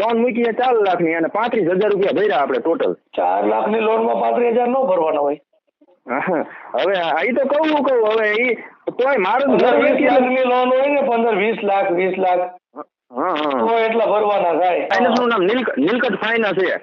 Loan મૂકી ચાર લાખની અને પાંત્રીસ હજાર રૂપિયા ભર્યા આપણે ટોટલ ચાર લાખની લોનમાં પાંત્રીસ હજાર નો ભરવાના હોય. હવે એ તો કહું કહું હવે એ તોય મારું ઘર વીસ લોન હોય ને પંદર વીસ લાખ વીસ લાખ. તો એટલા ભરવાના થાય. ફાઇનાન્સનું નામ નીલકંઠ ફાઇનાન્સ છે.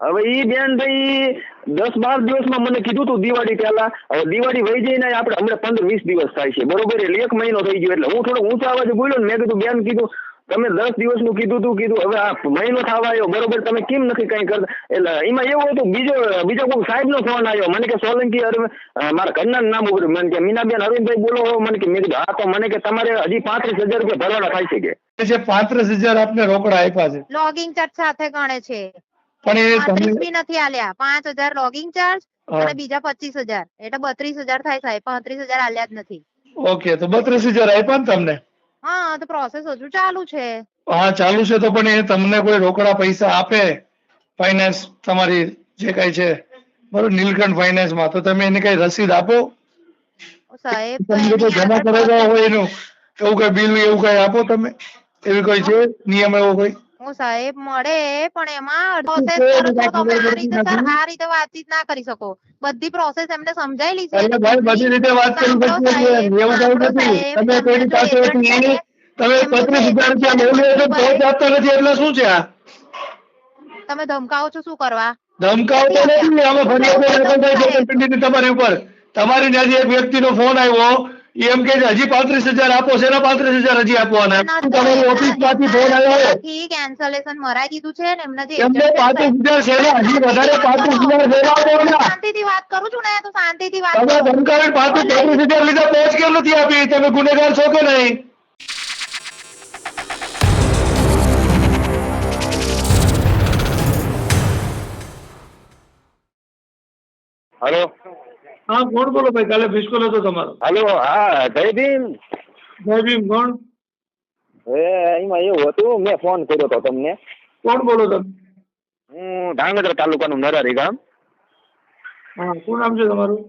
હવે ઈ બેન ભાઈ દસ બાર દિવસમાં મને કીધું તું દિવાળી પહેલા. હવે દિવાળી વહી જઈને આપણે હમણાં પંદર વીસ દિવસ થાય છે. બરોબર એટલે એક મહિનો થઈ ગયો. એટલે હું થોડો ઊંચા અવાજે બોલ્યો ને મેં કીધું બેન કીધું તમે દસ દિવસનું કીધું તું કીધું હવે આ મહિનો થવા આવ્યો બરોબર તમે કેમ નથી કઈ કરતા? એટલે એમાં એવું હતું બીજો બીજો કોઈ સાહેબ નો ફોન આવ્યો મને કે સોલંકી અરવિંદ મારા ઘરના નામ ઉપર મને કે મીનાબેન અરવિંદભાઈ બોલો મને કે મેં કીધું હા તો મને કે તમારે હજી પાંત્રીસ હજાર રૂપિયા ભરવાના થાય છે કે? જે પાંત્રીસ હજાર આપને રોકડા આપ્યા છે. લોગિંગ ચાર્જ સાથે ગણે છે. પણ એ પાંત્રીસ બી નથી આલ્યા. પાંચ હજાર લોગિંગ ચાર્જ અને બીજા પચીસ હજાર. એટલે બત્રીસ હજાર થાય સાહેબ પાંત્રીસ હજાર આલ્યા જ નથી. ઓકે તો બત્રીસ હજાર આપ્યા ને તમને? હા તો પ્રોસેસ હજુ ચાલુ છે. હા ચાલુ છે તો પણ એ તમને કોઈ રોકડા પૈસા આપે ફાઇનાન્સ તમારી જે કઈ છે. બરોબર નીલકંઠ ફાઇનાન્સમાં. તો તમે એને કઈ રસીદ આપો. સાહેબ તમે જમા કરાવ્યા હોય એનું. એવું કઈ બિલ એવું કઈ આપો તમે. એવી કોઈ છે? નિયમ એવો કોઈ? હું સાહેબ મળે પણ એમાં પ્રોસેસ તમે આ રીતે સર આ રીતે વાતચીત ના કરી શકો. બધી પ્રોસેસ એમને સમજાયેલી છે. એટલે ભાઈ બધી રીતે વાત કરી શકીએ એવું કઈ નથી. તમે કોઈની પાસે એની તમે પત્રીસ હજાર રૂપિયા agent મોકલી તો પહોંચ આપતા નથી એટલે શું છે આ? તમે ધમકાવો છો શું કરવા? ધમકાવો તો નથી અમે ફરિયાદ તમારી ઉપર. તમારી ત્યાંથી એક વ્યક્તિનો ફોન આવ્યો એમ કે હજી પાંત્રીસ હજાર આપો છે પાંત્રીસ હજાર હજી આપવાના? તમારી ઓફિસમાંથી ફોન આવ્યો? કેન્સલેશન મરાઈ દીધું છે ને એમના એમને પાંત્રીસ હજાર શેના હજી વધારે પાંત્રીસ હજાર શેના શાંતિથી વાત કરું છું ને તો શાંતિથી વાત તમે કરો. ધમકાવી પાંત્રીસ હજાર લીધા પહોંચ કેમ નથી આપી? તમે ગુનેગાર છો કે નહીં? હલો? હા કોણ બોલો ભાઈ? કાલે બિસ્કોલ હતો તમારો. હલો હા જયભીમ જય ભીમ કોણ? એ એમાં એવું હતું મેં ફોન કર્યો હતો તમને. કોણ બોલો તમે? હું ધાંગધ્ર તાલુકાનું નરારી ગામ. હા શું નામ છે તમારું?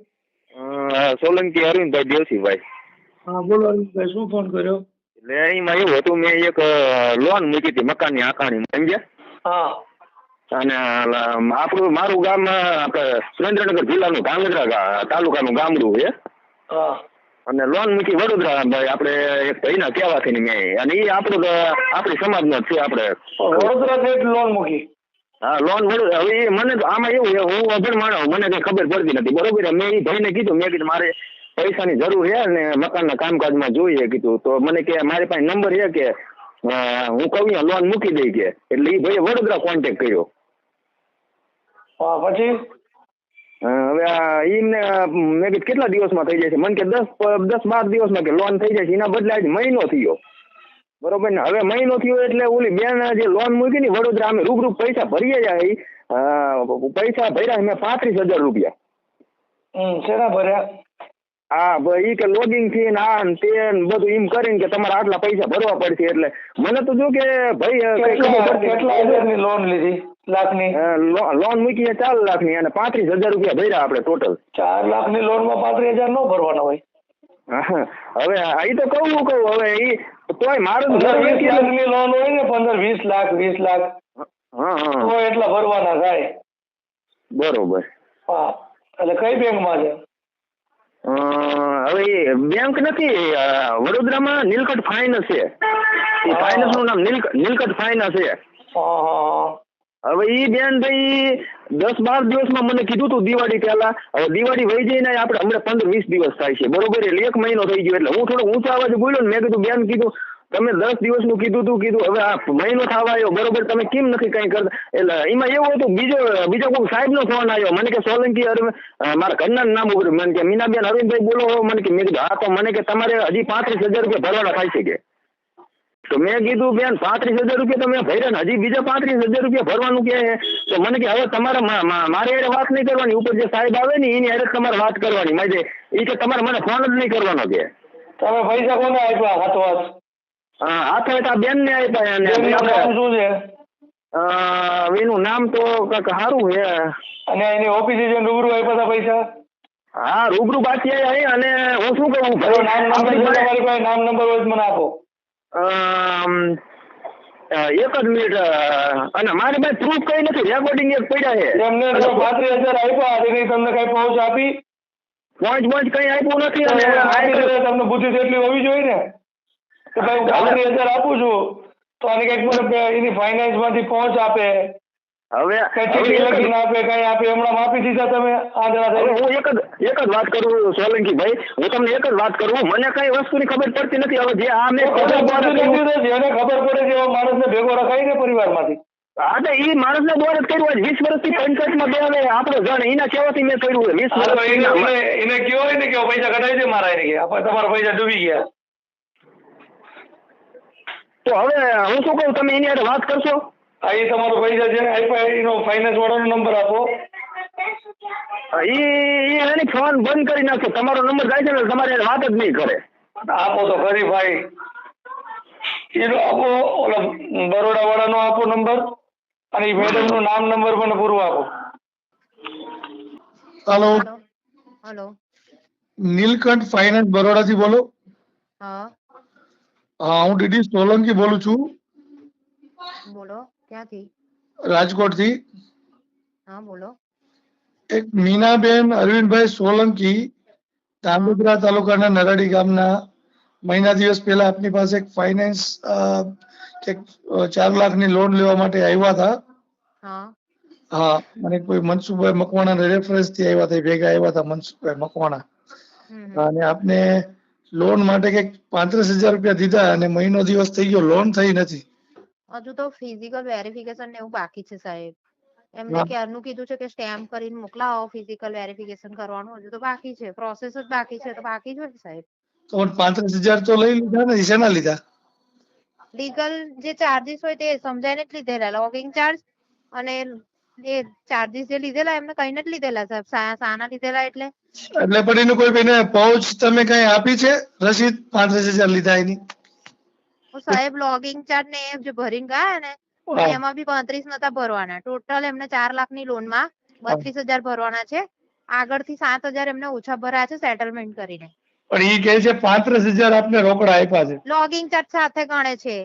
સોલંકી અરવિંદભાઈ દેવસીભાઈ. હા બોલો અરવિંદભાઈ શું ફોન કર્યો? એટલે એમાં એવું હતું મેં એક લોન મૂકી હતી મકાનની આકાણી સમજ્યા? હા. અને આપણું મારું ગામ આપણે સુરેન્દ્રનગર જિલ્લાનું ધાંગધ્રા તાલુકાનું ગામડું છે. અને લોન મૂકી વડોદરા ભાઈ આપણે એક ભાઈના કહેવાથી મેં અને એ આપણું આપણી સમાજનો છે આપણે. વડોદરા લોન મૂકી? હા લોન હવે મને તો આમાં એવું છે હું અભણ માણસ મને કઈ ખબર પડતી નથી. બરોબર. મેં એ ભાઈને કીધું મેં કીધું મારે પૈસાની જરૂર છે ને મકાનના કામકાજમાં જોઈએ. કીધું તો મને કે મારી પાસે નંબર છે કે હું કહું લોન મૂકી દઈ કે. એટલે એ ભાઈએ વડોદરા કોન્ટેક્ટ કર્યો. પછી? હવે આ મેં કીધું કેટલા દિવસમાં થઈ જશે મને કે દસ દસ બાર દિવસમાં કે લોન થઈ જશે એના બદલે આજે મહિનો થયો. બરોબર ને? હવે મહિનો થયો એટલે ઓલી બેન જે લોન મૂકી ને વડોદરા અમે રૂબરૂ પૈસા ભરીએ જાય પૈસા ભર્યા મેં પાંત્રીસ હજાર રૂપિયા. શેના ભર્યા? હા ભાઈ કે લોગિંગથી ને આ તે બધું એમ કરીને કે તમારે આટલા પૈસા ભરવા પડશે એટલે. મને તો જો કે ભાઈ કેટલા હજારની લોન લીધી? લાખની. અ, લોન મૂકી ચાર લાખની અને પાંત્રીસ હજાર રૂપિયા ભર્યા આપણે ટોટલ ચાર લાખની લોનમાં પાંત્રીસ હજાર નો ભરવાના હોય. હવે આ તો કહું કહું હવે એ તોય મારું ઘર વીસ લાખની લોન હોય ને પંદર વીસ લાખ વીસ લાખ હા હા. તો એટલા ભરવાના થાય. બરોબર. હા એટલે કઈ બેંકમાં છે? અ, હવે એ બેંક નથી વડોદરામાં નીલકંઠ ફાઇનાન્સ છે. એ ફાઇનાન્સનું નામ નીલક- નીલકંઠ ફાઇનાન્સ છે. હવે એ બેન ભાઈ દસ બાર દિવસમાં મને કીધું તું દિવાળી પહેલા. હવે દિવાળી વહી જઈને આપણે હમણાં પંદર વીસ દિવસ થાય છે. બરોબર એટલે એક મહિનો થઈ ગયો એટલે હું થોડો ઊંચા અવાજે બોલ્યો ને મેં કીધું, બેન, કીધું, તમે દસ દિવસનું કીધું તું, કીધું, હવે આ મહિનો થવા આવ્યો. બરોબર, તમે કેમ નથી કઈ કરતા? એટલે એમાં એવું હતું, બીજો બીજો કોઈ સાહેબનો ફોન આવ્યો. મને કે, સોલંકી અરવિંદ મારા ઘરના નામ ઉપર મને કે, મીનાબેન અરવિંદભાઈ બોલો મને કે, મેં કીધું, હા, તો મને કે તમારે હજી પાંત્રીસ હજાર રૂપિયા ભરવાના થાય છે કે? તો મેં કીધું બેન પાંત્રીસ હજાર રૂપિયા તમે ભર્યા ને હજી બીજા પાંત્રીસ હજાર રૂપિયા ભરવાનું કે. તો મને કે હવે તમારે મારે યારે વાત નહીં કરવાની. ઉપર જે સાહેબ આવે ને એની યારે તમારે વાત કરવાની. મારે એ કે તમારે મને ફોન જ નહીં કરવાનો કે. તમે પૈસા કોને આપ્યા હાથો હાથ હા હાથે હાથ આ બેન ને આપ્યા શું છે? અ, એનું નામ તો કંઈક સારું છે. અને એની ઓફિસે જઈને રૂબરૂ આપ્યા હતા પૈસા? હા રૂબરૂ બાકી અને હું શું કહું? નામ નંબર નામ નંબર હોય મને આપો. એક જ મિનિટ અને મારી પાસે પ્રૂફ કઈ નથી. રેકોર્ડિંગ એક પડ્યા છે. એમને પાંત્રીસ હજાર આપ્યા એની તમને કઈ પહોંચ આપી? પહોંચ પહોંચ કઈ આપ્યું નથી અને તમને બુદ્ધિ જેટલી હોવી જોઈએ ને? કે ભાઈ હું પાંત્રીસ હજાર આપું છું તો આની કંઈક મને એની ફાઇનાન્સમાંથી પહોંચ આપે. હવે લખીને આપે કઈ આપે હમણાં માપી દીધા તમે. હું એક જ એક જ વાત કરું સોલંકી ભાઈ હું તમને એક જ વાત કરું મને કઈ વસ્તુની ખબર પડતી નથી હવે જે આ મેં ખબર જેને પડે છે એવા માણસને ભેગો રખાય ને પરિવારમાંથી. હા તો ઈ માણસને દ્વારા જ કર્યું હોય વીસ વર્ષથી પંચાયતમાં બે હવે આપણો જણ એના કેવાથી મેં કર્યું હોય વીસ વર્ષ એને હોય ને કે પૈસા કઢાવી દે મારા એને કે તમારા પૈસા ડૂબી ગયા. તો હવે હું શું કહું તમે એની હારે વાત કરશો? આ એ તમારો પૈસા છે ને આપ્યા એનો ફાઇનાન્સ વાળાનો નંબર આપો ઈ ઈ એની ફોન બંધ કરી નાખો તમારો નંબર જાય છે ને તમારે હારે વાત જ નહીં કરે આપો તો ખરી ભાઈ એનો આપો ઓલા બરોડા વાળાનો આપો નંબર અને એ મેડમનું નામ નંબર મને પૂરું આપો hello hello hello Neelkanth finance બરોડાથી બોલો હા હા હું ડીડી સોલંકી બોલું છું બોલો ક્યાંથી? રાજકોટથી. હા બોલો. એક મીનાબેન અરવિંદભાઈ સોલંકી ધાંગધ્રા તાલુકાના નરાડી ગામના મહિના દિવસ પહેલા આપની પાસે એક ફાઇનાન્સ કે ચાર લાખની લોન લેવા માટે આવ્યા હતા. હા. હા મને કોઈ મનસુખભાઈ મકવાણા રેફરન્સથી આવ્યા હતા ભેગા આવ્યા હતા મનસુખભાઈ મકવાણા. અને આપને લોન માટે કંઈક પાંત્રીસ હજાર રૂપિયા દીધા અને મહિનો દિવસ થઈ ગયો લોન થઈ નથી. હજુ તો ફિઝિકલ વેરિફિકેશન ને એવું બાકી છે સાહેબ. એમને. ક્યારનું કીધું છે કે સ્ટેમ્પ કરીને મોકલાવો ફિઝિકલ વેરિફિકેશન કરવાનું હજુ તો બાકી છે પ્રોસેસ જ બાકી છે તો બાકી જ હોય ને સાહેબ? પાંત્રીસ હજાર તો લઈ લીધા ને શેના લીધા? લીગલ જે ચાર્જીસ હોય તે સમજાઈને જ લીધેલા લોગિંગ ચાર્જ અને એ ચાર્જીસ જે લીધેલા એમને કઈને જ લીધેલા સાહેબ સાના લીધેલા એટલે? એટલે પણ એનું કોઈ એને પહોંચ તમે કઈ આપી છે? રસીદ? પાંત્રીસ હજાર લીધા એની? સાહેબ લોગિંગ ચાર્જ ને જે ભરીને ગયા ને એમાં બી પાંત્રીસ નતા ભરવાના. ટોટલ એમને ચાર લાખની લોનમાં બત્રીસ હજાર ભરવાના છે. આગળથી સાત હજાર એમને ઓછા ભરાયા છે સેટલમેન્ટ કરીને. પણ એ કહે છે પાંત્રીસ હજાર આપને રોકડા આપ્યા છે. લોગિંગ ચાર્જ સાથે ગણે છે.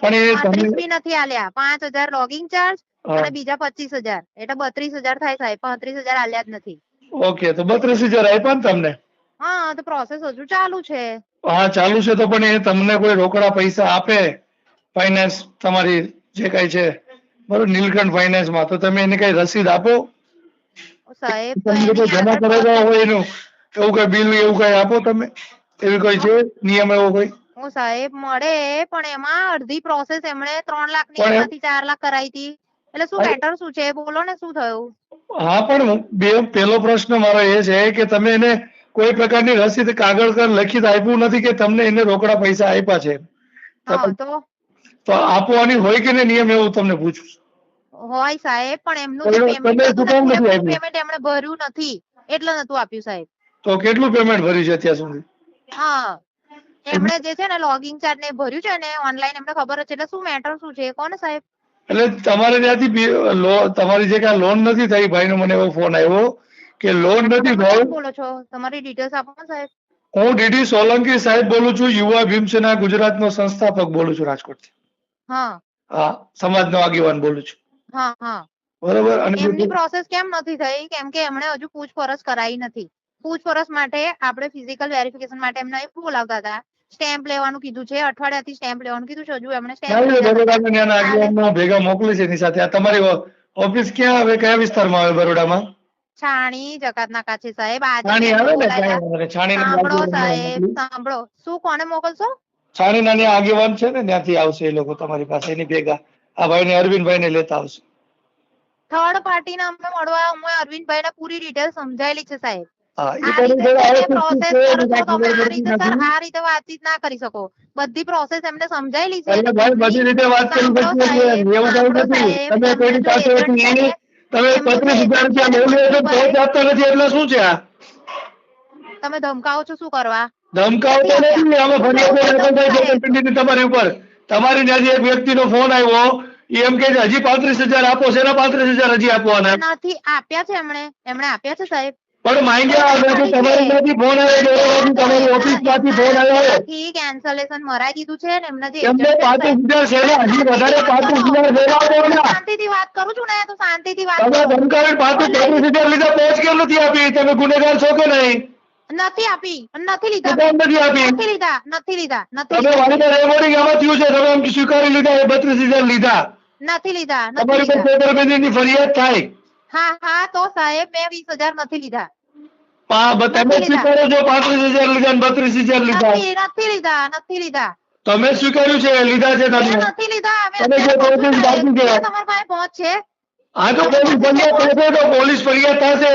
પણ એ પાંત્રીસ બી નથી આલ્યા. પાંચ હજાર લોગિંગ ચાર્જ અને બીજા પચીસ હજાર. એટલે બત્રીસ હજાર થાય સાહેબ. પાંત્રીસ હજાર આલ્યા જ નથી. ઓકે તો બત્રીસ હજાર આપ્યા ને તમને? હા તો પ્રોસેસ હજુ ચાલુ છે. હા ચાલુ છે તો પણ એ તમને કોઈ રોકડા પૈસા આપે? ફાઇનાન્સ તમારી જે કઈ છે. બરોબર નીલકંઠ ફાઇનાન્સમાં. તો તમે એને કઈ રસીદ આપો? સાહેબ જમા કરેલા હોય એનું. એવું કઈ બિલ એવું કઈ આપો તમે? એવી કોઈ છે? નિયમ એવો કોઈ? હું સાહેબ મળે પણ એમાં અડધી પ્રોસેસ એમણે ત્રણ લાખની એમાંથી ચાર લાખ કરાવી હતી. એટલે શું મેટર શું છે? બોલો ને શું થયું? હા પણ બે પેલો પ્રશ્ન મારો એ છે કે તમે એને કોઈ પ્રકારની રસીદ કાગળ પર લખિત આપ્યું નથી કે તમને એને રોકડા પૈસા આપ્યા છે. તો આપવાની હોય કે નિયમ એવું તમને પૂછું. હોય સાહેબ પણ એમનું પેમેન્ટ એમણે ભર્યું નથી. એટલે નતું આપ્યું સાહેબ. તો કેટલું પેમેન્ટ ભર્યું છે અત્યાર સુધી? હા. એમણે જે છે ને લોગિંગ ચાર્જ ને ભર્યું છે ને ઓનલાઈન એમને ખબર છે. એટલે શું મેટર શું છે? કોને સાહેબ? એટલે તમારે ત્યાંથી તમારી જે કાંઈ લોન નથી થઈ ભાઈનો મને એવો ફોન આવ્યો. કે લોન નથી ભાવ બોલો છો? તમારી ડિટેલ્સ આપો સાહેબ. હું ડીડી સોલંકી સાહેબ બોલું છું યુવા ભીમસેના ગુજરાતનો સંસ્થાપક બોલું છું રાજકોટથી. હા. હા સમાજનો આગેવાન બોલું છું. હા હા. બરોબર? અને એમની પ્રોસેસ કેમ નથી થઈ? કેમ કે એમણે હજુ પૂછપરછ કરાઈ નથી. પૂછપરછ માટે આપણે ફિઝિકલ વેરિફિકેશન માટે એમને બોલાવતા હતા. સ્ટેમ્પ લેવાનું કીધું છે અઠવાડિયાથી સ્ટેમ્પ લેવાનું કીધું છે હજુ એમણે સ્ટેમ્પ ભેગા મોકલી છે એની સાથે. આ તમારી ઓફિસ ક્યાં આવે કયા વિસ્તારમાં આવે બરોડામાં? છાણી જકાતનાકા છે સાહેબ આજે ને સાંભળો સાહેબ સાંભળો. શું કોને મોકલશો? છાણી નાની આગેવાન છે ને ત્યાંથી આવશે એ લોકો તમારી પાસે એની ભેગા. આ ભાઈને અરવિંદભાઈને લેતા આવશે. થર્ડ પાર્ટીને અમે મળવા અમે અરવિંદભાઈને પૂરી ડિટેલ સમજાયેલી છે સાહેબ. આ રીતે વાતચીત ના કરી શકો. બધી પ્રોસેસ એમને સમજાયેલી છે. બધી રીતે વાત કરી તમે પચીસ હજાર રૂપિયા છે ને, તો મનસુખભાઈ, પહોંચ આપતા નથી એટલે શું છે આ? તમે ધમકાવો છો શું કરવા? ધમકાવતો નથી નથી અમે ફરિયાદ તમારી ઉપર. તમારી ત્યાંથી એક વ્યક્તિનો ફોન આવ્યો એમ કે હજી પાંત્રીસ હજાર આપો છે પાંત્રીસ હજાર હજી આપવાના? નથી આપ્યા છે એમણે એમણે આપ્યા છે સાહેબ? પણ માંગ્યા અમે તમારી ફોન આવ્યો તમારી ઓફિસમાંથી ફોન આવ્યો કેન્સલેશન મરાઈ દીધું છે ને એમના એમને પાંત્રીસ હજાર સેવા હજી વધારે પાંત્રીસ હજાર સેવા આપો ને શાંતિથી વાત કરું છું ને તો શાંતિથી વાત તમે ધનકારણ ધમકાવીને પાંત્રીસ હજાર લીધા પહોંચ કેમ નથી આપી? તમે ગુનેગાર છો કે નહીં? નથી આપી નથી લીધા. નથી આપી. નથી લીધા નથી લીધા નથી તમે લીધા. વાણીના રેકોર્ડિંગ થયું છે તમે એમ સ્વીકારી લીધા એ બત્રીસ હજાર લીધા. નથી લીધા તમારી પર લીધા ફરિયાદ થાય. હા હા તો સાહેબ મેં વીસ હજાર નથી લીધા. તમે. સ્વીકારો છો પાંત્રીસ હજાર લીધા બત્રીસ હજાર લીધા. નથી લીધા નથી લીધા. તમે સ્વીકાર્યું છે લીધા છે તમે નથી લીધા તમે જે પોલીસ બાકી છે. સાહેબ, પાસે પહોંચ છે હા તો પોલીસ ફરિયાદ થશે તો પોલીસ ફરિયાદ થશે.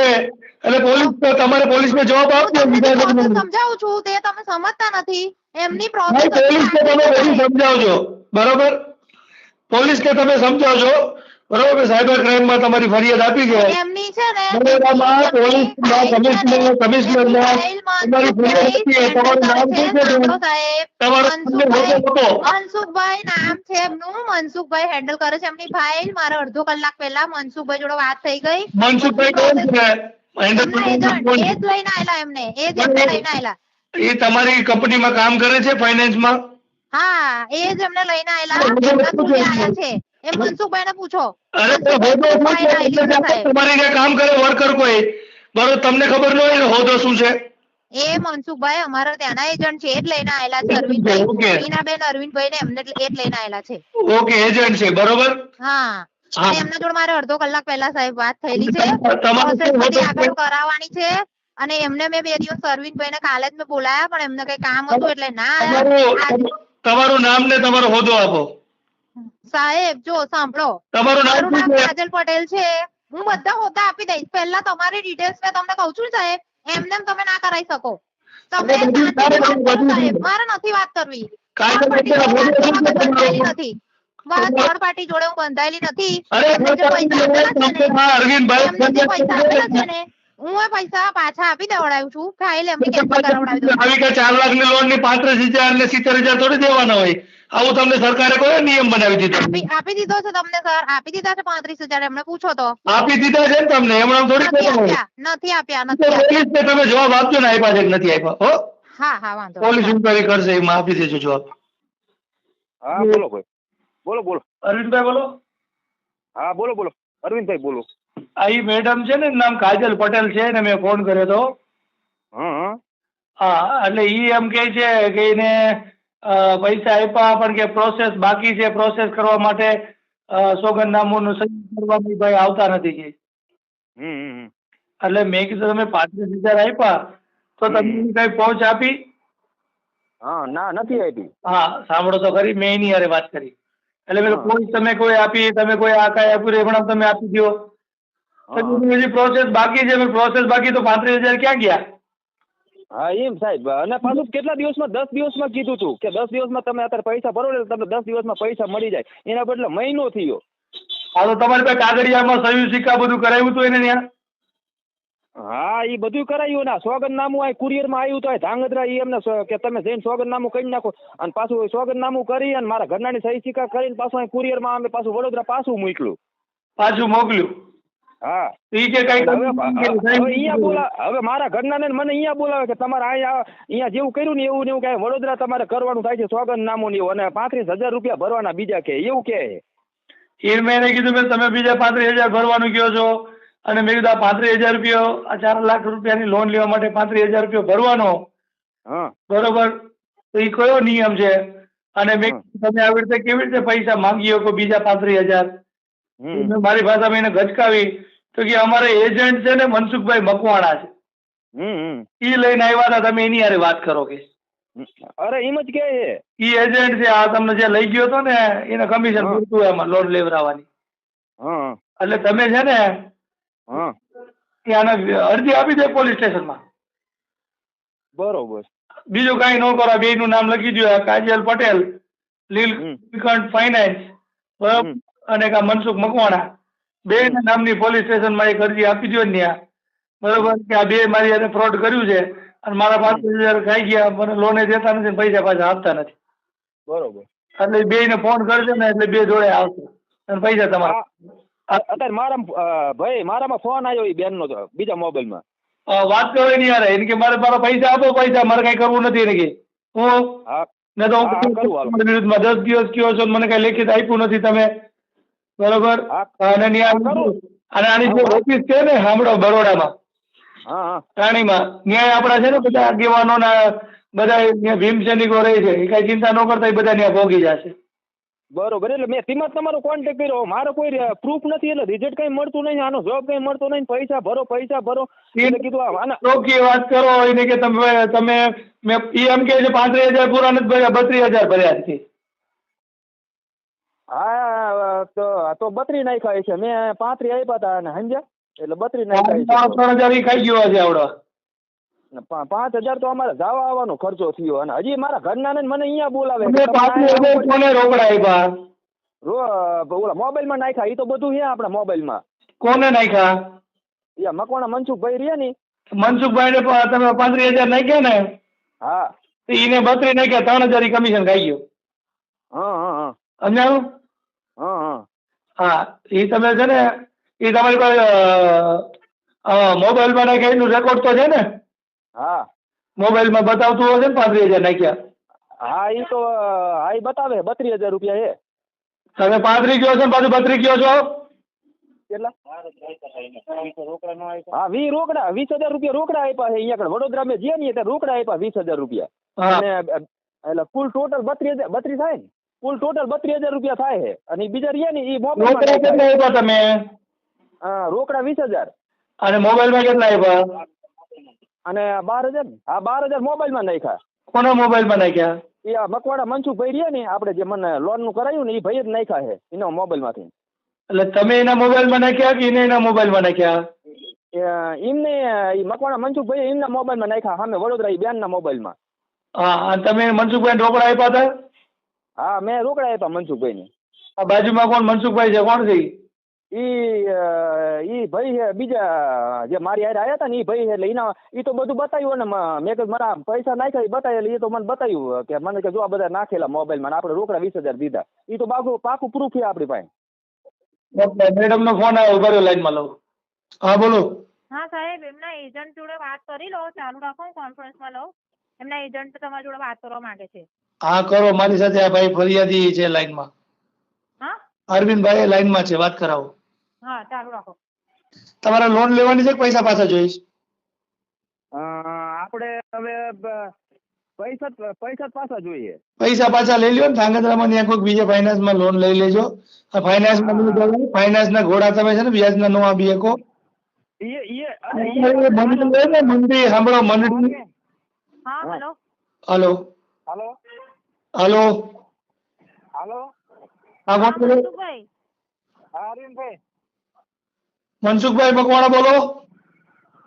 એટલે પોલીસ તમારે પોલીસ પોલીસને જવાબ આપજો લીધા. સમજાવું છું તે તમે સમજતા નથી. એમની પ્રોસેસ પોલીસ કે તમે બધું સમજાવજો. બરોબર? પોલીસ કે તમે સમજાવજો. બરોબર કે સાયબર ક્રાઇમમાં તમારી ફરિયાદ આપી છે કમિશનર તમારી ફરિયાદ આપી. તમારું નામ શું મનસુખભાઈ નામ છે એમનું મનસુખભાઈ હેન્ડલ કરે છે એમની ફાઇલ મારે અડધો કલાક પહેલા મનસુખભાઈ જોડે વાત થઈ ગઈ. મનસુખભાઈ કોણ છે? એ જ લઈને આયેલા એમને એ જ એમને લઈને આયેલા. એ તમારી કંપનીમાં કામ કરે છે ફાઇનાન્સમાં હા એ જ એમને લઈને આયેલા. છે. એ મનસુખભાઈ ને પૂછો અરે તમારી કામ કરે વર્કર કોઈ બરોબર તમને ખબર ન હોય હોદો શું છે? એ મનસુખભાઈ અમારા ત્યાંના એજન્ટ છે એ જ લઈને આયેલા છે અરવિંદભાઈ. મીનાબેન અરવિંદભાઈ ને એમને એ જ લઈને આયેલા છે. ઓકે એજન્ટ છે બરોબર? હા. અને એમના જોડે મારે અડધો કલાક પહેલા સાહેબ વાત થયેલી છે. તમારું પ્રોસેસ બધી આગળ કરાવવાની છે. અને એમને મેં બે દિવસ અરવિંદભાઈ ને કાલે જ મેં બોલાયા પણ એમને કઈ કામ હતું એટલે ના તમારું તમારું નામ ને તમારો હોદો આપો. સાહેબ જો સાંભળો. તમારું નામ શું છે? કાજલ પટેલ છે. હું બધા હોદ્દા આપી દઈશ. પહેલા તમારી ડિટેલ્સ મેં તમને કહું છું સાહેબ. એમને એમ તમે ના કરાવી શકો. તમે મારે નથી વાત કરવી. નથી. થર્ડ પાર્ટી જોડે હું બંધાયેલી નથી. પૈસા ને, અરવિંદભાઈ હું એ પૈસા પાછા આપી દેવડાવું છું. કેન્સલ કરાવડાવી દઉં. કે ચાર લાખની લોનની પાંત્રીસ હજાર ને સિત્તેર હજાર થોડી દેવાના હોય. આવું તમને સરકારે કયો નિયમ બનાવી દીધો? આપી આપી દીધો છે તમને સર. આપી દીધા છે પાંત્રીસ હજાર એમને પૂછો તો. આપી દીધા છે ને તમને એમણે થોડી નથી આપ્યા નથી આપ્યા તો નથી આપ્યા પોલીસને તમે જવાબ આપજો ને આપ્યા છે કે નથી આપ્યા હો? હા હા વાંધો પોલીસ ઇન્કવાયરી કરશે એમાં આપી દેજો જવાબ. હા બોલો ભાઈ. બોલો બોલો. અરવિંદભાઈ બોલો. હા બોલો બોલો. અરવિંદભાઈ બોલો. આ ઈ મેડમ છે ને એનું નામ કાજલ પટેલ છે ને મેં ફોન કર્યો હતો હા હા. એટલે ઈ એમ કહે છે કે એને અ, પૈસા આપ્યા પણ કે પ્રોસેસ બાકી છે પ્રોસેસ કરવા માટે અ, સોગંદનામુંનું સહી કરવા ભાઈ આવતા નથી કે. હમ હમ હમ. એટલે મેં કીધું તમે પાંત્રીસ હજાર આપ્યા તો તમે એની કઈ પહોંચ આપી? હા ના નથી આપી. હા સાંભળો તો ખરી મેં એની હારે વાત કરી. એટલે મેં હા. પહોંચ તમે કોઈ આપી તમે કોઈ આ કાંઈ આપ્યું નહીં, હમણાં તમે આપી દો હા. પછી હજી પ્રોસેસ બાકી છે પ્રોસેસ બાકી તો પાંત્રીસ હજાર ક્યાં ગયા? હા એમ સાહેબ. અને પાછું કેટલા દિવસમાં? દસ દિવસમાં કીધું તું કે દસ દિવસમાં તમે અત્યારે પૈસા ભરો તમને દસ દિવસમાં પૈસા મળી જાય. એના બદલે મહિનો થયો. હા તો તમારી પાસે કાગળિયામાં સહી સિક્કા બધું કરાવ્યું હતું એને ત્યાં? હા એ બધું કરાયું ને સોગંદનામું આ કુરિયરમાં આવ્યું તો આ ધાંગધ્રા એ એમને કે તમે જઈને સોગંદનામું કરી નાખો. અને પાછું સોગંદનામું કરી અને મારા ઘરનાની સહી સિક્કા કરીને પાછું અહીં કુરિયરમાં અમે પાછું વડોદરા પાછું મોકલ્યું પાછું મોકલ્યું હા. ઈ કે કઈ હવે હવે અહીંયા બોલા હવે મારા ઘરના ને મને અહીંયા બોલાવે કે તમારે અહીંયા અહીંયા જેવું કર્યું ને એવું ને એવું કઈ વડોદરા તમારે કરવાનું થાય છે સોગંદનામું ને એવું અને પાંત્રીસ હજાર રૂપિયા ભરવાના બીજા કે એવું કે? એ મેં કીધું મેં તમે બીજા પાંત્રીસ હજાર ભરવાનું કહો છો. અને મેં કીધું આ પાંત્રીસ હજાર રૂપિયા આ ચાર લાખ રૂપિયાની લોન લેવા માટે પાંત્રીસ હજાર રૂપિયા ભરવાનો. બરોબર? તો એ કયો નિયમ છે? અને મેં તમે આવી રીતે કેવી રીતે પૈસા માંગી શકો બીજા પાંત્રીસ હજાર? મારી ભાષામાં એને ગચકાવી. તો કે અમારે એજન્ટ છે ને મનસુખભાઈ મકવાણા છે. ઈ લઈને આવ્યા હતા તમે એની હારે વાત કરો કે. અરે એમ જ કે છે. ઈ એજન્ટ છે આ તમને જે લઈ ગયો હતો ને એને કમિશન પૂરતું એમાં લોન લેવરાવાની. એટલે તમે છે ને હા. ત્યાં અરજી આપી દે પોલીસ સ્ટેશનમાં. બરોબર. બીજું કઈ ન કરો બે નું નામ લખી દો કાજલ પટેલ. લીલકંઠ ફાઇનાન્સ બરોબર અને કા મનસુખ મકવાણા. બે નામની પોલીસ સ્ટેશનમાં એક અરજી આપી દો ને ત્યાં. બરોબર? કે આ બે મારી સાથે ફ્રોડ કર્યું છે અને મારા પાંત્રીસ હજાર ખાઈ ગયા મને લોને દેતા નથી પૈસા પાછા આપતા નથી. બરોબર. એટલે બે ને ફોન કરજો ને એટલે બે જોડે આવશે અને પૈસા તમારા. અત્યારે મારા ભાઈ મારામાં ફોન આવ્યો એ બેન તો બીજા મોબાઈલમાં. માં વાત કરો નહીં યાર એને કે મારે મારા પૈસા આપો પૈસા મારે કઈ કરવું નથી. એને કે હું ને તો. હું વિરુદ્ધમાં દસ દિવસ કયો છો મને કઈ લેખિત આપ્યું નથી તમે. બરોબર? અને આની જે ઓફિસ છે ને હામડો બરોડામાં. રાણીમાં. ન્યાય આપણા છે ને બધા આગેવાનો ના બધા ત્યાં ભીમ સૈનિકો રહે છે. એ કઈ ચિંતા ન કરતા એ બધા ત્યાં ભોગી જશે. બરોબર એટલે મેં સીમા તમારો કોન્ટેક્ટ કર્યો. મારો કોઈ પ્રૂફ નથી એટલે રિઝલ્ટ કઈ મળતું નહીં આનો જોબ કઈ મળતો નહીં પૈસા ભરો પૈસા ભરો. એટલે કીધું આના ચોખ્ખી વાત કરો એને કે તમે તમે મેં એમ કે છે પાંત્રીસ હજાર પૂરા નથી ભર્યા બત્રીસ હજાર ભર્યા છે. હા તો તો બત્રી નાખ્યા છે મેં પાંત્રી આપ્યા હતા અને સમજ્યા? એટલે બત્રી નાખ્યા છે ત્રણ હજાર ખાઈ ગયો હશે આવડો. પાંચ હજાર તો અમારે જવા આવવાનો ખર્ચો થયો. અને હજી મારા ઘરના ને મને અહીંયા બોલાવે. કોને રોકડા આપ્યા? રો- ઓલા મોબાઈલમાં નાખ્યા. એ તો બધું છે આપણા મોબાઈલમાં. કોને નાખ્યા? યા મકવાણા મનસુખભાઈ રહ્યા ને મનસુખભાઈ ને તમે પાંત્રીસ હજાર નાખ્યા ને? હા. એને બત્રી નાખ્યા ત્રણ હજાર કમિશન ખાઈ ગયો. હા હા હા. સમજાણું? હા હા હા એ તમે છે ને એ તમારી પાસે મોબાઈલમાં નાખ્યા એનું રેકોર્ડ તો છે ને હા મોબાઈલમાં બતાવતું હશે ને પાંત્રીસ હજાર નાખ્યા હા એ તો હા એ બતાવે બત્રીસ હજાર રૂપિયા છે તમે પાંત્રીસ કયો છો ને પાછું બત્રીસ કયો છો કેટલા હા વી રોકડા વીસ હજાર રૂપિયા રોકડા આપ્યા છે અહીંયા આગળ વડોદરા મેં જે ને ત્યાં રોકડા આપ્યા વીસ હજાર રૂપિયા હા અને અ, એટલે કુલ ટોટલ બત્રીસ હજાર બત્રીસ થાય ને કુલ ટોટલ બત્રીસ હજાર રૂપિયા થાય છે. અને બીજા રહ્યા ને એ રોકડા કેટલા આપ્યા તમે? હા રોકડા વીસ હજાર. અને મોબાઈલમાં કેટલા આપ્યા અને બાર હજાર હા બાર હજાર મોબાઈલમાં નાખ્યા. કોના મોબાઈલમાં નાખ્યા? એ આ મકવાડા મનસુખભાઈ રહ્યા ને આપણે જે મને લોનનું કરાયું ને એ ભાઈ જ નાખ્યા છે એના મોબાઈલમાંથી. એટલે તમે એના મોબાઈલમાં નાખ્યા કે એને એના મોબાઈલમાં નાખ્યા? એમને મકવાણા મનસુખભાઈ એમના મોબાઈલમાં નાખ્યા સામે વડોદરા એ બેનના મોબાઈલમાં. હા તમે મનસુખભાઈ રોકડા આપ્યા હતા? હા મેં રોકડા આપ્યા મનસુખભાઈને. આ બાજુમાં કોણ? મનસુખભાઈ છે કોણ છે ઈ? ઈ ભાઈ છે બીજા જે મારી હારે આયા હતા ને ઈ ભાઈ છે એટલે એના ઈ તો બધું બતાવ્યું ને મેં કીધું મારા પૈસા નાખ્યા એ બતાવ્યા એટલે ઈ તો મને બતાવ્યું કે મને કે જો આ બધા નાખેલા મોબાઈલમાં ને આપણે રોકડા વીસ હજાર દીધા. ઈ તો પાકું પાકું પ્રૂફ છે આપણી પાસે. મેડમ નો ફોન આવ્યો ઊભા રહ્યો લાઈનમાં લઉં. હા બોલો. હા સાહેબ એમના એજન્ટ જોડે વાત કરી લો ચાલુ રાખો કોન્ફરન્સમાં લઉં. એમના એજન્ટ તમારી જોડે વાત કરવા માંગે છે. હા કરો મારી સાથે આ ભાઈ ફરિયાદી છે લાઈનમાં. હા? અરવિંદભાઈ લાઈનમાં છે વાત કરાવો. હા ચાલુ રાખો. તમારે લોન લેવાની છે પૈસા પાછા જોઈશ? આપણે હવે પૈસા પૈસા પાછા જોઈએ. પૈસા પાછા લઈ લ્યો ને ધાંગધ્રામાં ત્યાં કોઈક બીજા ફાઇનાન્સમાં લોન લઈ લેજો. ફાઇનાન્સમાં ફાઇનાન્સના ઘોડા તમે છે ને વ્યાજના નો આપી શકો. મંદિર ને સાંભળો મંડી હા hello. Hello. Hello hello hello હા હા કોણ બોલો મનસુખભાઈ હા અરવિંદભાઈ મનસુખભાઈ મકવાણા બોલો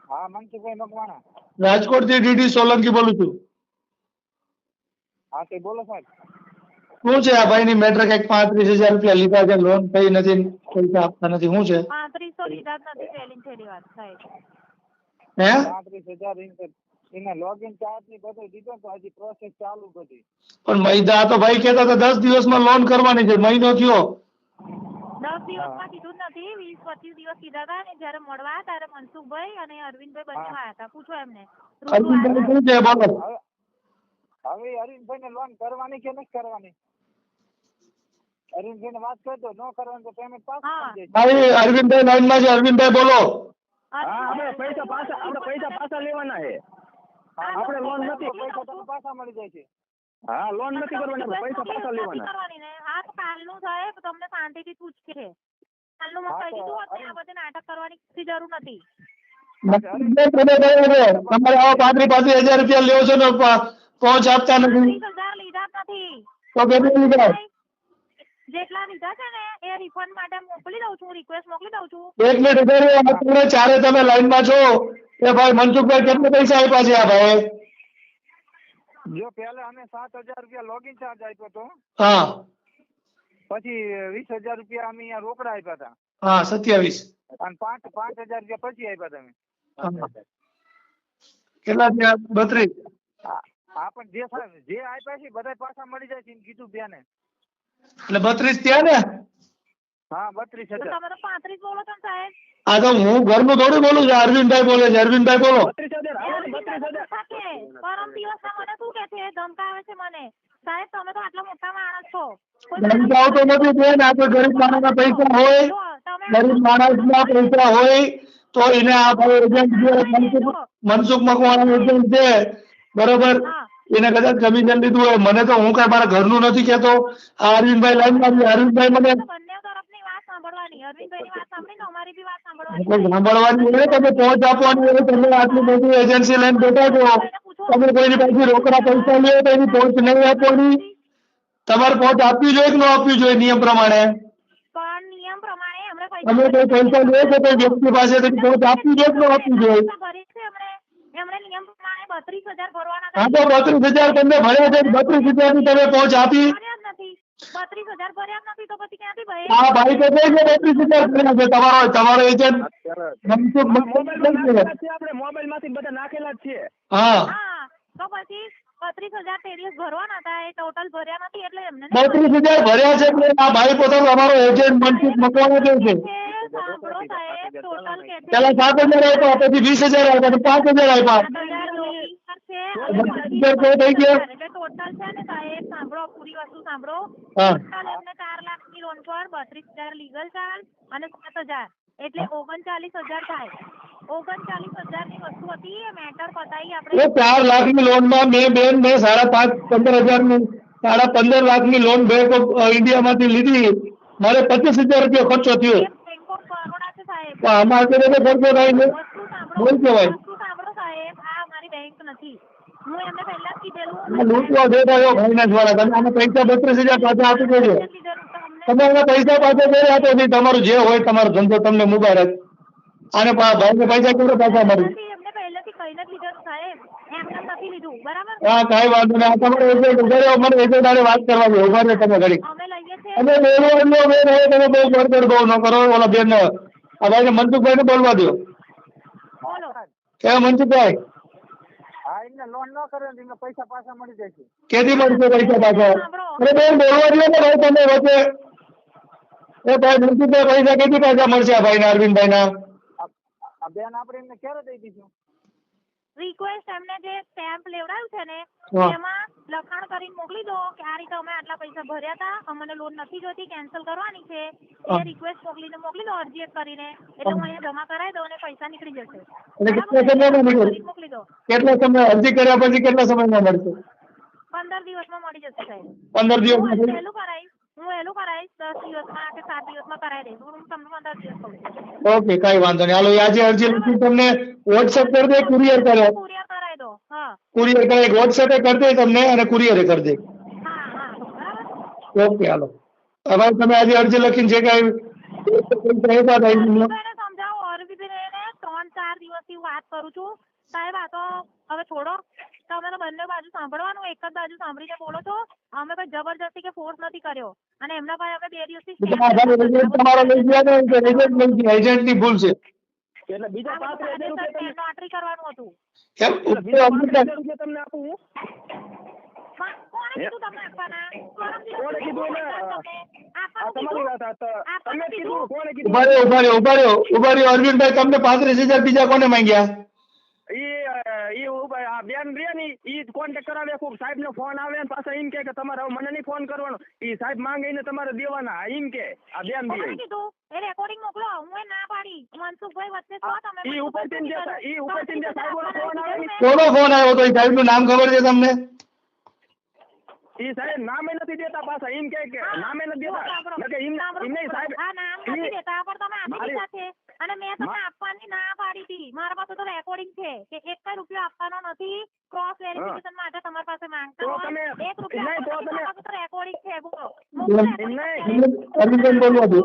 હા મનસુખભાઈ મકવાણા રાજકોટથી ડીડી સોલંકી બોલું છું હા તે બોલો સાહેબ શું છે આ ભાઈની મેટર કંઈક પાંત્રીસ હજાર રૂપિયા લીધા છે લોન થઈ નથી પૈસા આપતા નથી શું છે પાંત્રીસો લીધા જ નથી સેલિંગ થયેલી વાત સાહેબ હે પાંત્રીસ હજાર એને લોગિન ચાર્જની બધું દીધો તો હજી પ્રોસેસ ચાલુ બધી. પણ મહિદા તો ભાઈ કહેતા હતા દસ દિવસમાં લોન કરવાની છે. મહિનો થયો. દસ દિવસમાં કીધું નથી વીસ પચીસ દિવસ કીધા હતા ને જ્યારે મળવા ત્યારે મનસુખભાઈ અને અરવિંદભાઈ બંને આવ્યા હતા. પૂછો એમને. હવે અરવિંદભાઈ ને લોન કરવાની કે નથી કરવાની? અરવિંદભાઈ ને વાત કરતો ન કરવાનું તો પેમેન્ટ પાસ. ભાઈ અરવિંદભાઈ લાઈનમાં છે. અરવિંદભાઈ બોલો. હા પૈસા પાછા પૈસા પાછા લેવાના છે. આપણે લોન નથી પૈસા તમને પાછા મળી જાય છે. હા લોન નથી કરવાની આપણે પૈસા પાછા લેવાના. આ તો કાલનું સાહેબ તમને શાંતિથી પૂછે કાલનું મેં કહી દીધું હોત આ બધે નાટક કરવાની કશી જરૂર નથી. તમારે આવા પાંત્રીસ હજાર રૂપિયા લેવો છો ને પહોંચ આપતા નથી. હજાર લીધા નથી. તો કેટલા લીધા જેટલા લીધા છે ને એ રિફંડ માટે મોકલી દઉં છું રિક્વેસ્ટ મોકલી દઉં છું. એક મિનિટ ઊભા રહ્યો અત્યારે ચારે તમે લાઈનમાં છો. એ ભાઈ મનસુખભાઈ કેટલા પૈસા આપ્યા છે આ ભાઈ? જો પહેલા અમે સાત રૂપિયા લોગિન ચાર્જ આપ્યો હતો. હા. પછી વીસ હજાર રૂપિયા અમે અહીંયા રોકડા આપ્યા હતા. હા સત્યાવીસ. અને પાંચ પાંચ હજાર રૂપિયા પછી આપ્યા તમે. કેટલા થયા? બત્રીસ. હા પણ જે જે આપ્યા છે બધા પાછા મળી જાય છે એમ કીધું બેને. એટલે બત્રીસ થયા ને? હા બત્રીસ તો હજાર તમે તો પાંત્રીસ બોલો છો સાહેબ. આ તો હું ઘરનું થોડું બોલું છું અરવિંદભાઈ બોલે છે અરવિંદભાઈ બોલો. ને પરમ દિવસના મને શું કે છે? ધમકાવે છે મને. સાહેબ તમે તો આટલા મોટા માણસ છો. તો નથી. બેન આ તો ગરીબ માણસના પૈસા હોય ગરીબ માણસ માણસના પૈસા હોય તો એને આ ભાઈ એજન્ટ છે મનસુખ મકવાણા એજન્ટ છે. બરોબર. એને કદાચ કમિશન લીધું હોય. મને તો હું કઈ મારા ઘરનું નથી કેતો અરવિંદભાઈ લાઈનમાં અરવિંદભાઈ મને સાંભળવાની. હોય તમે પહોંચ આપવાની હોય તમે આટલી મોટી એજન્સી લઈને બેઠા છો. તમે કોઈની પાસે રોકડા પૈસા લ્યો તો એની પહોંચ નહીં આપવાની. તમારે પહોંચ આપવી જોઈએ કે ન આપવી જોઈએ નિયમ પ્રમાણે? અમે કોઈ પૈસા લે છે તો વ્યક્તિ પાસે પહોંચ આપવી જોઈએ કે ન આપવી જોઈએ? એમણે નિયમ બત્રીસ હજાર ભરવાના હા તો બત્રીસ હજાર તમને ભર્યા છે બત્રીસ હજારની તમે પહોંચ આપી. ભર્યા જ નથી. બત્રીસ હજાર ભર્યા નથી તો પછી ક્યાંથી ભરે આ ભાઈ તો છે બત્રીસ હજાર ભર્યા છે તમારો તમારો એજન્ટ આપણે મોબાઈલમાંથી બધા નાખેલા જ છે હા. હા તો પછી બત્રીસ હજાર તે દિવસ ભરવાના હતા એ ટોટલ ભર્યા નથી એટલે એમને બત્રીસ હજાર ભર્યા છે એટલે આ ભાઈ પોતાનો અમારો એજન્ટ મનસુખ મકવાણા કહે છે? કે સાંભળો સાહેબ ટોટલ કે છે. પેલા સાત હજાર આપ્યા પછી વીસ હજાર આપ્યા પાંચ હજાર આપ્યા સાત હજાર લોગિંગ છે બત્રીસ હજાર તો થઈ ગયા. એટલે ટોટલ છે ને સાહેબ સાંભળો પૂરી વસ્તુ સાંભળો. ટોટલ એમને ચાર લાખની લોન પર બત્રીસ હજાર લીગલ ચાર્જ અને સાત હજાર. એટલે ઓગણચાલીસ હજાર થાય. ઓગણચાલીસ હજારની વસ્તુ હતી એ મેટર પતાવી આપણે. ચાર લાખની લોનમાં મેં બેન મેં સાડા પાંચ પંદર હજારની સાડા પંદર લાખની લોન બેંક ઓફ ઇન્ડિયામાંથી લીધી. મારે પચીસ હજાર રૂપિયા ખર્ચો થયો. અમારે ખર્ચો થાય છે. બોલ કેવાય સાહેબ આ અમારી બેંક નથી. હું એમને પહેલા જ આ કીધેલું લૂંટવા દેખાયો ફાઇનાન્સ વાળા તમે આને પૈસા બત્રીસ હજાર પાછા આપી દેજો. કીધેલું તો અમને તમે એના પૈસા પાછા કરી આપો નહીં તમારું જે હોય તમારો ધંધો તમને મુબારક. આને ભાઈને પૈસા કેવડે પાછા મળી હા કાંઈ વાંધો નહીં. આ તમારો એજન્ટ ઊભા રહ્યો મને એજન્ટ હારે વાત કરવા દો ઊભા રહ્યો તમે ઘડી અને બેન હવે તમે બહુ ગડબડ બહુ ન કરો. ઓલા બેન આ ભાઈને મનસુખભાઈને બોલવા દો કે મનસુખભાઈ? લોન ન કરે ને પૈસા પાછા મળી જાય છે. કેથી મળશે પૈસા પાછા? અરે બેન બોલવા દો ને ભાઈ તમે વચ્ચે. એ ભાઈ મનસુખભાઈ પૈસા કેથી પાછા મળશે આ ભાઈને અરવિંદભાઈના? ના બેન આપણે એમને ક્યારે દઈ દીધું? રિક્વેસ્ટ એમને જે સ્ટેમ્પ લેવડાવ્યું છે ને એમાં લખાણ કરીને મોકલી દો કે આ રીતે અમે આટલા પૈસા ભર્યા હતા અમને લોન નથી જોઈતી કેન્સલ કરવાની છે. એ રિક્વેસ્ટ મોકલીને મોકલી દો અરજી એક કરીને. એટલે હું અહીંયા જમા કરાવી દઉં અને પૈસા નીકળી જશે. મોકલી દો? કેટલા સમય અરજી કર્યા પછી કેટલા સમયમાં મળશે? પંદર દિવસમાં મળી જશે સાહેબ. પંદર દિવસમાં થઈ- કરાવીશ. ઓકે કાંઈ વાંધો નહીં હાલો એ આજે અરજી લખી તમને વોટ્સએપ કરી દે કુરિયર કરે કુરિયર કરાવી દો હા કુરિયર કરે વોટ્સએપે કરી દે તમને અને કુરિયરે કરી દે હા હા બરાબર ઓકે હાલો હવે તમે આજે અરજી લખીને જે કાંઈ પૈસા આપ્યા હતા એમને અરવિંદભાઈને સમજાવો અરવિંદભાઈને ત્રણ ચાર દિવસથી વાત કરું છું સાહેબ આ તો હવે છોડો તમે તો બંને બાજુ સાંભળવાનું એક જ બાજુ સાંભળીને બોલો છો. અમે કોઈ જબરજસ્તી કે ફોર્સ નથી કર્યો. અને એમના પાસે અમે બે દિવસથી તમારા ઘરે એજન્ટ તમારો લઈ ગયા તો એજન્ટ લઈ ગયા. એજન્ટની ભૂલ છે. એટલે બીજા પાંત્રીસ હજાર રૂપિયા નોટરી કરવાનું હતું. કેમ? બીજા અમને હજાર રૂપિયા તમને આપું હું? કોણે કીધું તમને આપવાના? કોણે કીધું એટલે, તમને આ આપવાનું તમારી વાત આ તો આપવાનું તમે કીધું કોણે કીધું? ઊભા રહ્યો ઊભા રહ્યો ઊભા રહ્યો. ઊભા રહ્યો અરવિંદભાઈ તમને પાંત્રીસ હજાર બીજા કોને માંગ્યા? આ બેન રે ને ઈ કોન્ટેક્ટ કરાવે. ખૂબ સાહેબ નો ફોન આવે ને પાછા એમ કે કે તમારે હવે મને નહીં ફોન કરવાનો. ઈ સાહેબ માંગે ને તમારે દેવાના. એમ કે આ બેન કોણે બી રેકોર્ડિંગ મોકલો. હું ના પાડી. મનસુખભાઈ વચ્ચે છો તમે ઈ ઉપરથી જે- ઈ ઉપરથી જે સાહેબોનો ફોન આવે ને. કોનો ફોન આવ્યો તો? એ સાહેબનું નામ ખબર છે તમને? ઈ સાહેબ નામે નથી દેતા પાછા. એમ કે કે નામે નથી દેતા. નહીં સાહેબ. નામ નથી દેતા. પણ તમે આપી દીધા છે. અને મેં તમને આપવાની ના પાડી હતી મારા પાસે તો રેકોર્ડિંગ છે કે એક કઈ રૂપિયો આપવાનો નથી. ક્રોસ વેરિફિકેશન માટે તમારી પાસે માંગતા હોય. એક રૂપિયો નહીં, આપવાનો નથી, તમે- મારા પાસે તો રેકોર્ડિંગ છે. બોલો. અરવિંદભાઈ બોલવા દો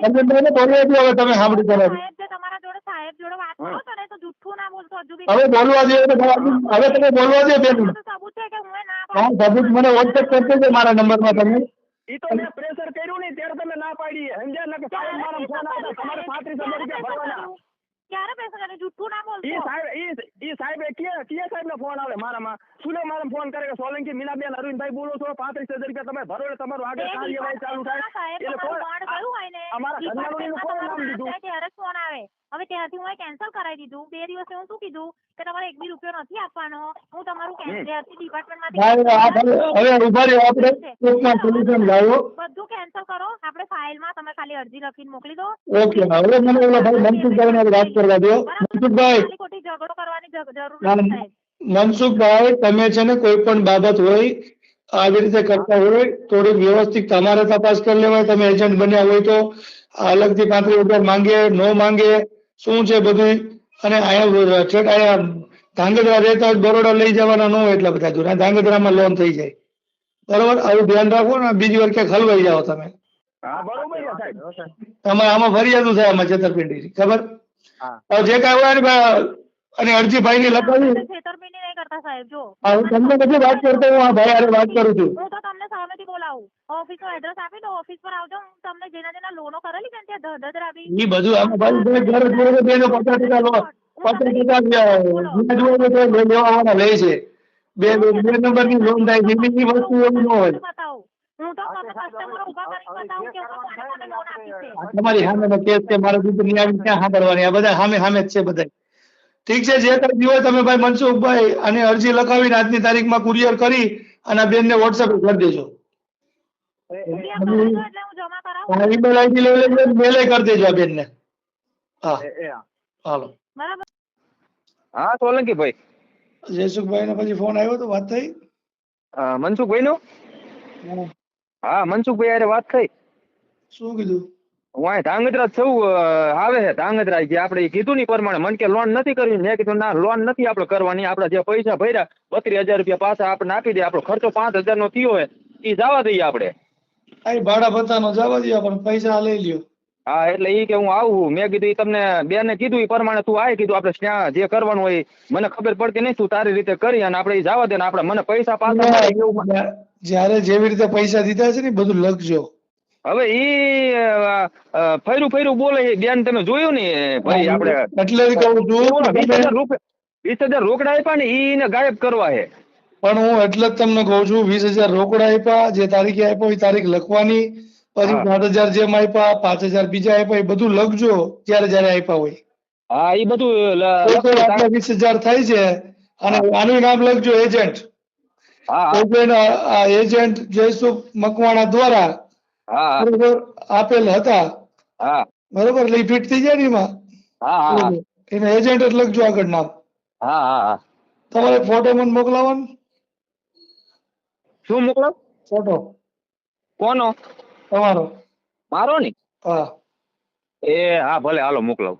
અરવિંદભાઈને બોલવા દો હવે તમે સાંભળી જે તમારા જોડે સાહેબ જોડે વાત કરો છો ને તો જુઠ્ઠું ના બોલતો હજુ બી હવે બોલવા દો હવે તમે બોલવા દો બેન સબૂત છે કે હું ના હા સબૂત મને વોટ્સએપ કરજો છે મારા નંબરમાં તમે. ઈ તો મેં ત્યારે તમે ના પાડી. સમજ્યા ને કે સાહેબ મારા ફોન આવતા તમારે પાંત્રીસ હજાર રૂપિયા ભરવાના. ક્યારે પૈસા કરે જુઠ્ઠું ના સાહેબ સાહેબે કે કે સાહેબ નો ફોન આવે મારામાં? સુલે મારા ફોન કરે કે સોલંકી મીનાબેન અરવિંદભાઈ બોલો છો પાંત્રીસ હજાર રૂપિયા તમે ભરો એટલે તમારું આગળ કાર્યવાહી ચાલુ થાય. એટલે તમારું ગયું હોય ને. અમારા ઘરનાળું કોણ નામ દીધું. ત્યારે ફોન આવે. હવે ત્યાંથી હું કેન્સલ કરાવી દીધું. બે દિવસે હું શું કીધું? કે તમારે એક બી રૂપિયો નથી આપવાનો. હું તમારું. ત્યાંથી હવે આપણે. સોલ્યુશન લાવો. બધું કેન્સલ કરો. આપણે ફાઇલમાં તમે ખાલી અરજી લખીને મોકલી દો. ઓકે હવે મને ઓલા ભાઈ મનસુખભાઈને આપણે વાત કરવા દો. મનસુખભાઈ. તમે છે ને કોઈ પણ બાબત હોય આવી રીતે કરતા હોય થોડીક વ્યવસ્થિત તમારે તપાસ કરી લેવાય તમે એજન્ટ બન્યા હોય તો. અલગથી પાંત્રીસ રૂપિયા માંગે નો માંગે શું છે બધું? અને અહીંયા છેક અહીંયા ધાંગધ્રા રહેતા હોય બરોડા લઈ જવાના ન હોય એટલા બધા દૂર. ધાંગધ્રામાં લોન થઈ જાય. બરોબર? આવું ધ્યાન રાખો ને બીજી વાર ક્યાંક હલવાઈ જાઓ તમે. હા બરોબર છે સાહેબ. તમારે આમાં ફરિયાદ થાય આમાં છેતરપિંડી. ખબર? જે કાંઈ હોય ને અને અરજીભાઈ ની લખાવી. છેતરપિંડી નહીં કરતા સાહેબ જો. હું તમને નથી વાત કરતો હું આ ભાઈ અરે વાત કરું છું. હું તો તમને સામેથી બોલાવું. ઓફિસ નો એડ્રેસ આપી દો ઓફિસ પર આવજો હું તમને જેના જેના લોનો કરેલી છે ત્યાં ધધરા બી એ બધું આમાં ભાઈ બે ઘર જોડે તો એનો પચાસ ટકા લો પચાસ ટકા વ્યાજ જોડે તો લે- લેવા આવવાના લે છે. બે બે નંબરની લોન થાય જમીનની વસ્તુ એવું ન હોય. બતાવું સામે તમારી સામેનો કેસ છે મારા દીકરી આવી ક્યાં સાંભળવાની? આ બધા સામે સામે જ છે બધા ઠીક છે જે કઈ હોય તમે ભાઈ મનસુખભાઈ અને અરજી લખાવીને આજની તારીખમાં કુરિયર કરી અને આ બેનને વોટ્સએપ કરી દેજો. ઈમેલ આઈડી લઈ લેજો મેલે કરી દેજો આ બેનને. હા. હાલો. બરાબર. હા સોલંકી ભાઈ જયસુખભાઈ ને પછી ફોન આવ્યો તો વાત થઈ? મનસુખભાઈ નો હા મનસુખભાઈ હારે વાત થઈ. શું કીધું? વાય ધાંગધ્રા જ આવે છે ધાંગધ્રા જે આપણે કીધું ની પ્રમાણે. મન કે લોન નથી કરવી. મેં કીધું ના લોન નથી આપણે કરવાની. આપણે જે પૈસા ભર્યા બત્રીસ હજાર રૂપિયા પાછા આપણે આપી દે. આપણો ખર્ચો પાંચ હજાર નો થયો હોય એ જવા દઈએ આપણે. ભાડા ભત્તાનો જવા દઈએ પણ પૈસા લઈ લ્યો. હા એટલે ઈ કે હું આવું મેં કીધું ઈ તમને બેને કીધું ઈ પ્રમાણે તું આય કીધું આપણે ત્યાં જે કરવાનું હોય મને ખબર પડતી નહીં તું તારી રીતે કરી અને આપણે જવા દે ને આપણે મને પૈસા પાછા જ્યારે જેવી રીતે પૈસા દીધા છે ને એ બધું લખજો. હવે ઈ ફેરું ફેરું ફર્યું ફર્યું બોલે બેન તમે જોયું ને ભાઈ આપણે? એટલે જ કહું છું. વીસ હજાર રૂપિયા વીસ હજાર રોકડા આપ્યા ને ઈને ગાયબ કરવા હે પણ હું એટલે જ તમને કહું છું વીસ હજાર રોકડા આપ્યા જે તારીખે આપ્યો એ તારીખ લખવાની. પછી. પાંચ હજાર જેમ આપ્યા પાંચ હજાર બીજા આપ્યા એ બધું લખજો જ્યારે જયારે આપ્યા હોય. હા એ બધું વીસ હજાર થાય છે અને આનું નામ લખજો એજન્ટ. એજન્ટ જયસુખ મકવાણા દ્વારા બરોબર આપેલ હતા. બરોબર લઈ ફિટ થઈ જાય ને એમાં? એને એજન્ટ જ લખજો આગળ નામ. તમારે ફોટો મને મોકલાવાનો શું મોકલાવ? ફોટો. કોનો? તમારો? મારો ને? હા. એ હા ભલે હાલો મોકલાવ.